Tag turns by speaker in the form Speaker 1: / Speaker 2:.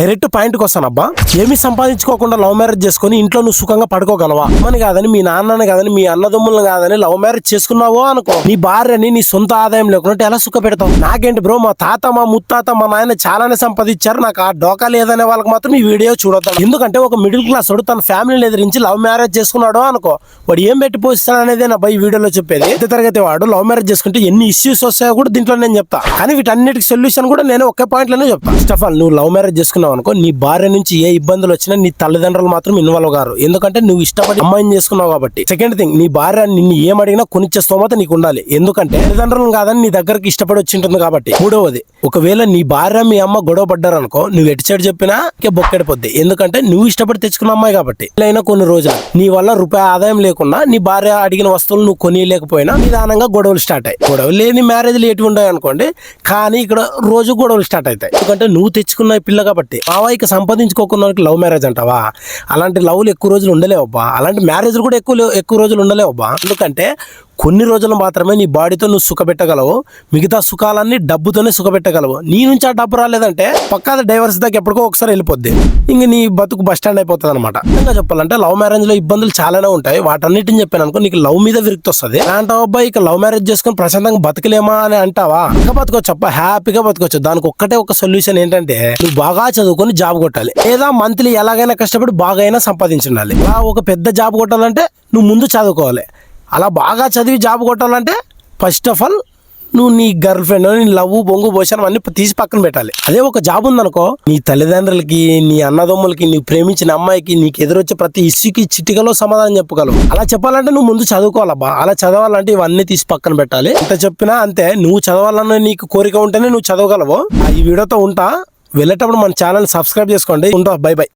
Speaker 1: Direct పాయింట్కి వస్తాను అబ్బా. ఏమి సంపాదించుకోకుండా లవ్ మ్యారేజ్ చేసుకుని ఇంట్లో నువ్వు సుఖంగా పడుకోగలవా? అమ్మని కాదని మీ నాన్నని కాదని మీ అన్నదమ్ములను కాదని లవ్ మ్యారేజ్ చేసుకున్నావో అనుకో. నీ భార్యని నీ సొంత ఆదాయం లేకుండా ఎలా సుఖ పెడతావు? నాకేంటి బ్రో మా తాత మా ముత్తాత మా నాయన చాలానే సంపాదించారు. నాకు ఆ డోకా లేదనే వాళ్ళకి మాత్రం ఈ వీడియో చూడొద్దాం. ఎందుకంటే ఒక మిడిల్ క్లాస్ వాడు తన ఫ్యామిలీని ఎదిరించి లవ్ మ్యారేజ్ చేసుకున్నాడో అనుకో వాడు ఏం పెట్టి పోస్తాడు అనేది నా ఈ వీడియోలో చెప్పేది. మధ్య తరగతి వాడు లవ్ మ్యారేజ్ చేసుకుంటే ఎన్ని ఇష్యూస్ వస్తాయో కూడా దీంట్లో నేను చెప్తా. కానీ వీటన్నిటికి సొల్యూషన్ కూడా నేను ఒకే పాయింట్లోనే చెప్తా. ఫస్ట్ ఆఫ్ ఆల్ నువ్వు లవ్ మ్యారేజ్ చేసుకున్నావు. అనుకో నీ భార్య నుంచి ఏ ఇబ్బందులు వచ్చినా నీ తల్లిదండ్రులు మాత్రం ఇన్వాల్వ్ గారు ఎందుకంటే నువ్వు ఇష్టపడి అమ్మాయిని చేసుకున్నావు కాబట్టి. సెకండ్ థింగ్ నీ భార్య నిన్ను ఏం అడిగినా కొనిచ్చే స్తోమత నీకు ఉండాలి. ఎందుకంటే తల్లిదండ్రులను కాదని నీ దగ్గరికి ఇష్టపడి వచ్చి ఉంటుంది కాబట్టి. మూడవది ఒకవేళ నీ భార్య మీ అమ్మ గొడవ పడ్డారనుకో నువ్వు ఎటు సైడ్ చెప్పినా ఇక బొక్కెడిపోద్ది. ఎందుకంటే నువ్వు ఇష్టపడి తెచ్చుకున్న అమ్మాయి కాబట్టి. అయినా కొన్ని రోజులు. నీ వల్ల రూపాయి ఆదాయం లేకుండా నీ భార్య అడిగిన వస్తువులు నువ్వు కొనియలేకపోయినా నిదానంగా గొడవలు స్టార్ట్ అయ్యి గొడవలు లేని మ్యారేజ్లు ఎటు ఉండవు అనుకోండి కానీ ఇక్కడ రోజు గొడవలు స్టార్ట్ అవుతాయి. ఎందుకంటే నువ్వు తెచ్చుకున్న పిల్ల కాబట్టి. మావయ్యకి సంపాదించుకోకుండా లవ్ మ్యారేజ్ అంటావా? అలాంటి లవ్లు ఎక్కువ రోజులు ఉండలేవబ్బా అలాంటి మ్యారేజ్లు కూడా ఎక్కువ ఎక్కువ రోజులు ఉండలేవబ్బా ఎందుకంటే కొన్ని రోజులు మాత్రమే నీ బాడీతో నువ్వు సుఖపెట్టగలవు. మిగతా సుఖాలన్నీ డబ్బుతోనే సుఖపెట్టగలవు. నీ నుంచి ఆ డబ్బు రాలేదంటే పక్కా డైవర్స్ దాకా ఎప్పటికో ఒకసారి వెళ్ళిపోద్ది. ఇంక నీ బతుకు బస్ స్టాండ్ అయిపోతుంది అనమాట ఇంకా చెప్పాలంటే లవ్ మ్యారేజ్లో ఇబ్బందులు చాలానే ఉంటాయి. వాటన్నిటిని చెప్పాను అనుకో నీకు లవ్ మీద విరక్తి వస్తుంది. అంటావు అబ్బాయి ఇక లవ్ మ్యారేజ్ చేసుకొని ప్రశాంతంగా బతకలేమా అని అంటావా? ఇంకా బతకొచ్చు అప్ప హ్యాపీగా బతకొచ్చు. దానికి ఒక్కటే ఒక సొల్యూషన్ ఏంటంటే నువ్వు బాగా చదువుకొని జాబ్ కొట్టాలి. లేదా మంత్లీ ఎలాగైనా కష్టపడి బాగా అయినా సంపాదించాలి అలా ఒక పెద్ద జాబ్ కొట్టాలంటే నువ్వు ముందు చదువుకోవాలి. అలా బాగా చదివి జాబ్ కొట్టాలంటే ఫస్ట్ ఆఫ్ ఆల్ నువ్వు నీ గర్ల్ ఫ్రెండ్ నీ లవ్ బొంగు భోషణం అన్ని తీసి పక్కన పెట్టాలి. అదే ఒక జాబ్ ఉందనుకో నీ తల్లిదండ్రులకి నీ అన్నదమ్ములకి నీవు ప్రేమించిన అమ్మాయికి నీకు ఎదురొచ్చే ప్రతి ఇష్యూకి చిటికలో సమాధానం చెప్పగలవు అలా చెప్పాలంటే నువ్వు ముందు చదువుకోవాలబ్బా అలా చదవాలంటే ఇవన్నీ తీసి పక్కన పెట్టాలి. ఎంత చెప్పినా అంతే. నువ్వు చదవాలన్న నీకు కోరిక ఉంటేనే నువ్వు చదవగలవు. ఈ వీడియోతో ఉంటా. వెళ్ళేటప్పుడు మన ఛానల్ సబ్స్క్రైబ్ చేసుకోండి ఉంటా బై బై.